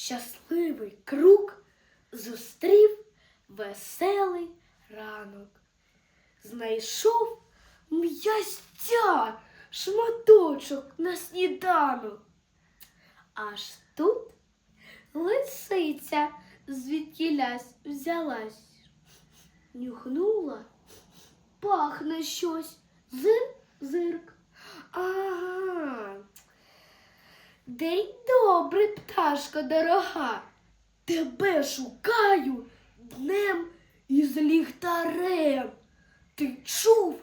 щасливий круг зустрів веселий ранок. Знайшов м'ястя шматочок на сніданок. Аж тут лисиця звідкілясь взялась, нюхнула, пахне щось, зир, зирк. Ага. День добрий, пташко дорога. Тебе шукаю днем із ліхтарем. Ти чув?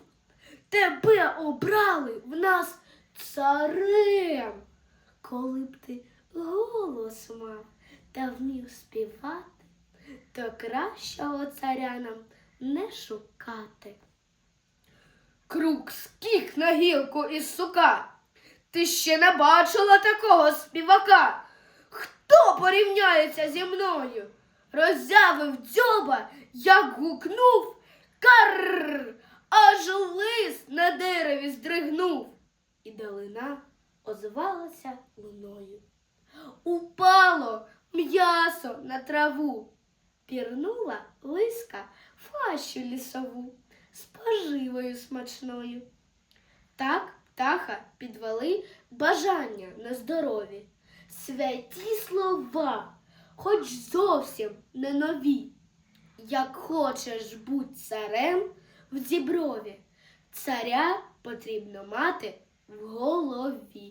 Тебе обрали в нас царем. Коли б ти голос мав та вмів співати, то кращого царя нам не шукати. Крук скік на гілку із сука. Ти ще не бачила такого співака. Хто порівняється зі мною? Роззявив дзьоба, як гукнув карр, аж лис на дереві здригнув. І долина озвалася луною. Упало м'ясо на траву, пірнула лиска фащу лісову з поживою смачною. Так птаха підвели бажання на здорові, святі слова, хоч зовсім не нові. Як хочеш будь царем в зіброві, царя потрібно мати в голові.